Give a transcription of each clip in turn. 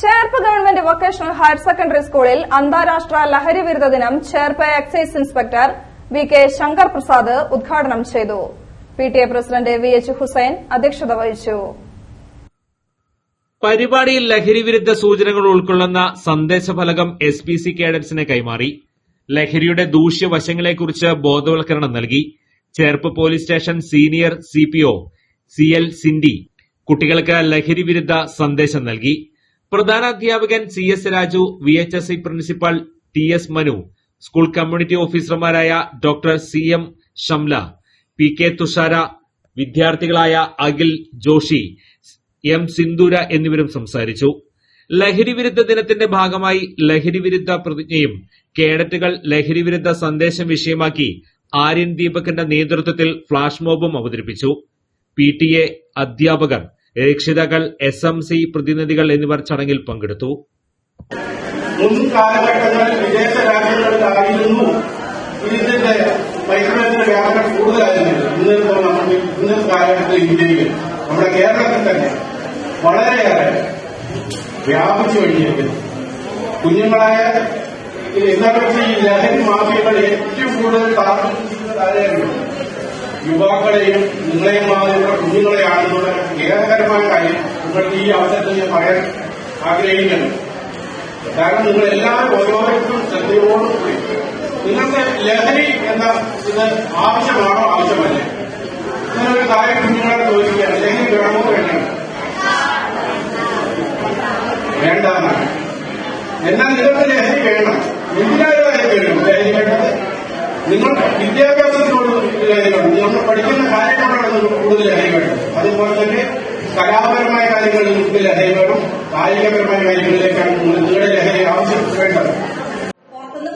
Cherpu government vocational higher secondary സ്കൂളിൽ അന്താരാഷ്ട്ര ലഹരി വിരുദ്ധ ദിനം Cherpu excise inspector V K Shankar Prasad ഉദ്ഘാടനം ചെയ്തു. P T A president V H Hussain അധ്യക്ഷത വഹിച്ചു. പരിപാടിയിൽ ലഹരി വിരുദ്ധ സൂചനകൾ ഉൾക്കൊള്ളുന്ന സന്ദേശഫലകം എസ് പി സി കേഡറ്റ്സിനെ കൈമാറി. ലഹരിയുടെ ദൂഷ്യവശങ്ങളെക്കുറിച്ച് ബോധവൽക്കരണം നൽകി. Cherpu police station senior C P O C L Cindy കുട്ടികൾക്ക് ലഹരി വിരുദ്ധ സന്ദേശം നൽകി. പ്രധാന അധ്യാപകൻ C S Raju V H S I principal T S Manu school community ഓഫീസർമാരായ doctor C M Shamla P K Thushara വിദ്യാർത്ഥികളായ Akhil Joshi M സിന്ദൂര എന്നിവരും സംസാരിച്ചു. ലഹരിവിരുദ്ധ ദിനത്തിന്റെ ഭാഗമായി ലഹരിവിരുദ്ധ പ്രതിജ്ഞയും കേഡറ്റുകൾ ലഹരിവിരുദ്ധ സന്ദേശം വിഷയമാക്കി ആര്യൻ ദീപകിന്റെ നേതൃത്വത്തിൽ ഫ്ളാഷ് മോബും അവതരിപ്പിച്ചു. പി ടി എ അധ്യാപകർ രക്ഷിതാക്കൾ എസ് എം സി പ്രതിനിധികൾ എന്നിവർ ചടങ്ങിൽ പങ്കെടുത്തു. വിദേശ രാജ്യങ്ങളിലായിരുന്നു ഇതിന്റെ വൈദ്യുതിയുടെ വ്യാപനം കൂടുതലായിരുന്നു ഇന്നത്തെ നമുക്ക് ഇന്ന് കാലഘട്ടത്തിൽ ഇന്ത്യയിൽ നമ്മുടെ കേരളത്തിൽ തന്നെ വളരെയേറെ വ്യാപിച്ചു കഴിഞ്ഞിരിക്കുന്നു. കുഞ്ഞുങ്ങളായ എന്താ എന്താണെന്ന് ഈ ലഹരി മാഫിയകൾ ഏറ്റവും കൂടുതൽ താമസിക്കുന്നത് ആരെയാണ് യുവാക്കളെയും നിങ്ങളെയും മാതിരിയുള്ള കുഞ്ഞുങ്ങളെയാണെന്നുള്ള ഖേദകരമായ കാര്യം നിങ്ങൾക്ക് ഈ അവസരത്തിൽ ഞാൻ പറയാൻ ആഗ്രഹിക്കുന്നു. കാരണം നിങ്ങൾ എല്ലാവരും ഓരോരുത്തരും ശ്രദ്ധയോടുകൂടി നിങ്ങൾക്ക് ലഹരി എന്ന ഇത് ആവശ്യമാണോ? ആവശ്യമല്ലേ. ഇങ്ങനൊരു കാര്യം കുഞ്ഞുങ്ങളെ ചോദിക്കുകയാണ്. ലഹരി വേണമോ? വേണ്ട. വേണ്ടെന്നാണ്. എന്നാൽ നിങ്ങൾക്ക് ലഹരി വേണം. എന്തിനാണ് ലഹരി വേണം ലഹരി വേണ്ടത്? നിങ്ങൾ നിങ്ങൾ പഠിക്കുന്ന കാര്യങ്ങളാണ് നമുക്ക് കൂടുതൽ ലഹരി അതുപോലെ തന്നെ കലാപരമായ കാര്യങ്ങളിൽ കൂടുതൽ ലഹരി വേണം കായികപരമായ കാര്യങ്ങളിലേക്കാണ് നിങ്ങളുടെ ലഹരി ആവശ്യം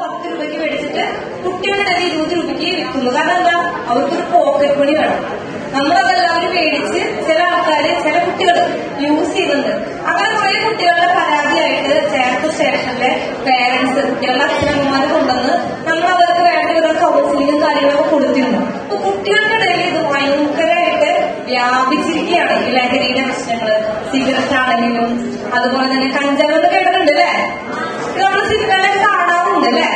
പത്ത് രൂപയ്ക്ക് മേടിച്ചിട്ട് കുട്ടികളുടെ തന്നെ ഇരുപത് രൂപയ്ക്ക് വിൽക്കുന്നു. കാരണം എന്താ? അവർക്കൊരു പോക്കറ്റ് മണി വേണം. നമ്മളതെല്ലാവരും മേടിച്ച് ചില ആൾക്കാര് ചില കുട്ടികൾ യൂസ് ചെയ്യുന്നുണ്ട്. അങ്ങനെ കുറെ കുട്ടികളുടെ പരാതിയായിട്ട് ചേർത്ത് സ്റ്റേഷനിലെ പേരന്റ്സ് കുട്ടികളുടെ അച്ഛനമ്മമാരെ കൊണ്ടുവന്ന് സിഗരറ്റ് അതുപോലെ തന്നെ കഞ്ചാവ് കേട്ടിട്ടുണ്ട് അല്ലേ നമ്മൾ സിനിമയിലൊക്കെ കാണാറുണ്ട് അല്ലേ